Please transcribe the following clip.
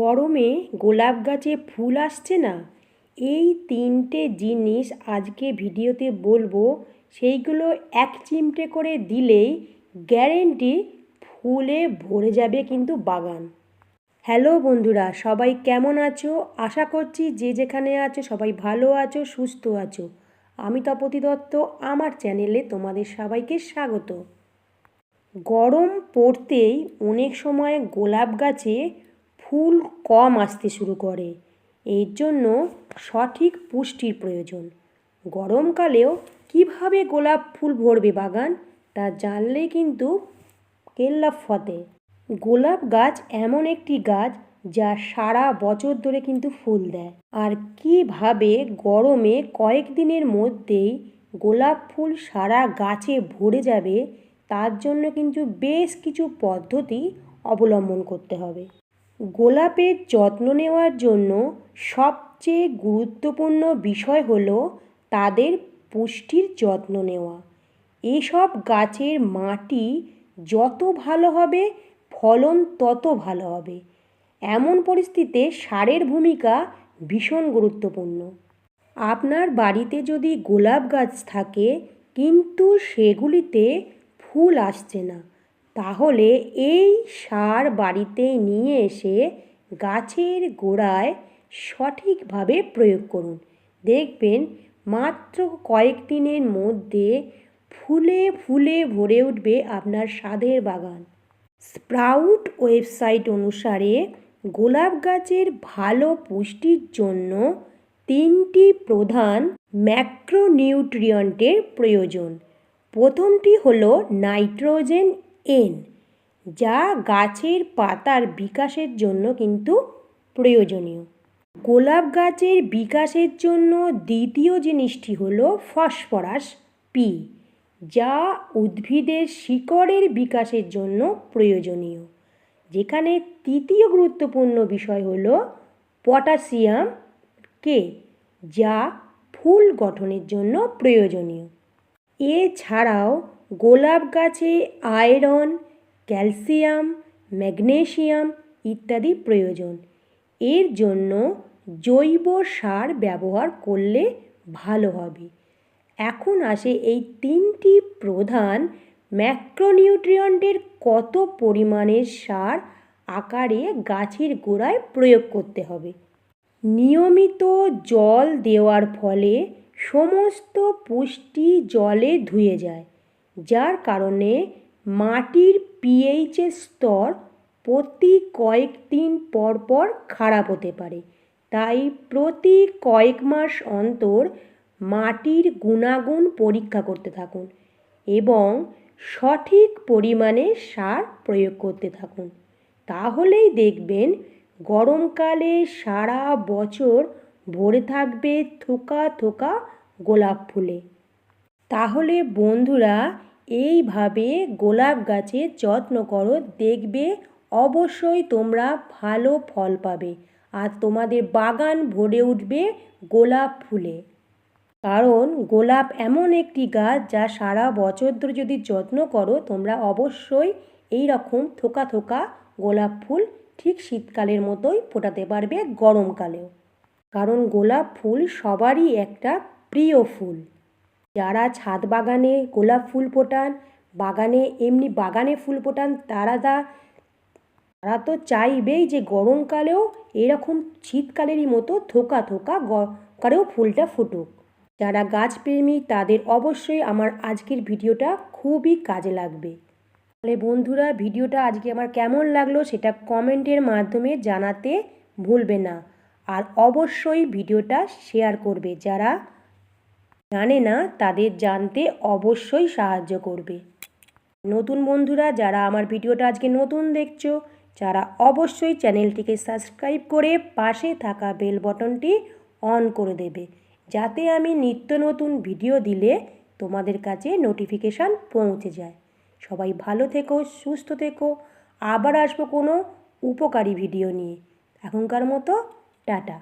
গরমে গোলাপ গাছে ফুল আসছে না? এই তিনটে জিনিস আজকে ভিডিওতে বলব। সেইগুলো এক চিমটে করে দিলেই গ্যারেন্টি ফুলে ভরে যাবে কিন্তু বাগান। হ্যালো বন্ধুরা, সবাই কেমন আছো? আশা করছি যে যেখানে আছো সবাই ভালো আছো, সুস্থ আছো। আমি তপতি দত্ত, আমার চ্যানেলে তোমাদের সবাইকে স্বাগত। গরম পড়তেই অনেক সময় গোলাপ গাছে ফুল কম আসতে শুরু করে। এর জন্য সঠিক পুষ্টির প্রয়োজন। গরমকালেও কীভাবে গোলাপ ফুল ভরবে বাগান, তা জানলেই কিন্তু কেল্লা ফতে। গোলাপ গাছ এমন একটি গাছ যা সারা বছর ধরে কিন্তু ফুল দেয়। আর কীভাবে গরমে কয়েকদিনের মধ্যেই গোলাপ ফুল সারা গাছে ভরে যাবে, তার জন্য কিন্তু বেশ কিছু পদ্ধতি অবলম্বন করতে হবে। গোলাপের যত্ন নেওয়ার জন্য সবচেয়ে গুরুত্বপূর্ণ বিষয় হল তাদের পুষ্টির যত্ন নেওয়া। এসব গাছের মাটি যত ভালো হবে, ফলন তত ভালো হবে। এমন পরিস্থিতিতে সারের ভূমিকা ভীষণ গুরুত্বপূর্ণ। আপনার বাড়িতে যদি গোলাপ গাছ থাকে, কিন্তু সেগুলিতে ফুল আসছে না তাহলে এই সার বাড়িতে নিয়ে এসে গাছের গোড়ায় সঠিকভাবে প্রয়োগ করুন। দেখবেন মাত্র কয়েকদিনের মধ্যে ফুলে ফুলে ভরে উঠবে আপনার স্বাদের বাগান। স্প্রাউট ওয়েবসাইট অনুসারে গোলাপ গাছের ভালো পুষ্টির জন্য তিনটি প্রধান ম্যাক্রোনিউট্রিয়েন্টের প্রয়োজন। প্রথমটি হলো নাইট্রোজেন এন যা গাছের পাতার বিকাশের জন্য কিন্তু প্রয়োজনীয়। গোলাপ গাছের বিকাশের জন্য দ্বিতীয় জিনিসটি হলো ফসফরাস পি যা উদ্ভিদের শিকড়ের বিকাশের জন্য প্রয়োজনীয়। যেখানে তৃতীয় গুরুত্বপূর্ণ বিষয় হল পটাশিয়াম কে যা ফুল গঠনের জন্য প্রয়োজনীয়। এছাড়াও গোলাপ গাছে আয়রন, ক্যালসিয়াম, ম্যাগনেশিয়াম ইত্যাদি প্রয়োজন। এর জন্য জৈব সার ব্যবহার করলে ভালো হবে। এখন আসে এই তিনটি প্রধান ম্যাক্রোনিউট্রিয়েন্টের কত পরিমাণের সার আকারে গাছের গোড়ায় প্রয়োগ করতে হবে। নিয়মিত জল দেওয়ার ফলে সমস্ত পুষ্টি জলে ধুয়ে যায়। যার কারণে মাটির পিএইচের স্তর প্রতি কয়েকদিন পর পর খারাপ হতে পারে। তাই প্রতি কয়েক মাস অন্তর মাটির গুণাগুণ পরীক্ষা করতে থাকুন এবং সঠিক পরিমাণে সার প্রয়োগ করতে থাকুন। তাহলেই দেখবেন গরমকালে সারা বছর ভরে থাকবে থোকা থোকা গোলাপ ফুলে। তাহলে বন্ধুরা, এইভাবে গোলাপ গাছের যত্ন করো, দেখবে অবশ্যই তোমরা ভালো ফল পাবে। আর তোমাদের বাগান ভরে উঠবে গোলাপ ফুলে। কারণ গোলাপ এমন একটি গাছ যা সারা বছর ধরে যদি যত্ন করো, তোমরা অবশ্যই এই রকম থোকা থোকা গোলাপ ফুল ঠিক শীতকালের মতোই ফোটাতে পারবে গরমকালেও। কারণ গোলাপ ফুল সবারই একটা প্রিয় ফুল। যারা ছাদ বাগানে গোলাপ ফুল ফোটান, বাগানে এমনি বাগানে ফুল ফোটান, তারা তা তারা তো চাইবেই যে গরমকালেও এরকম শীতকালেরই মতো থোকা থোকা কারেও ফুলটা ফুটুক। যারা গাছপ্রেমী, তাদের অবশ্যই আমার আজকের ভিডিওটা খুবই কাজে লাগবে। তাহলে বন্ধুরা, ভিডিওটা আজকে আমার কেমন লাগল সেটা কমেন্টের মাধ্যমে জানাতে ভুলবে না। আর অবশ্যই ভিডিওটা শেয়ার করবে যারা জানে না, তাদের জানতে অবশ্যই সাহায্য করবে। নতুন বন্ধুরা, যারা আমার ভিডিওটা আজকে নতুন দেখছ, যারা অবশ্যই চ্যানেলটিকে সাবস্ক্রাইব করে পাশে থাকা বেল বটনটি অন করে দেবে, যাতে আমি নিত্য নতুন ভিডিও দিলে তোমাদের কাছে নোটিফিকেশান পৌঁছে যায়। সবাই ভালো থেকো, সুস্থ থেকো। আবার আসব কোনো উপকারী ভিডিও নিয়ে। এখনকার মতো, টাটা।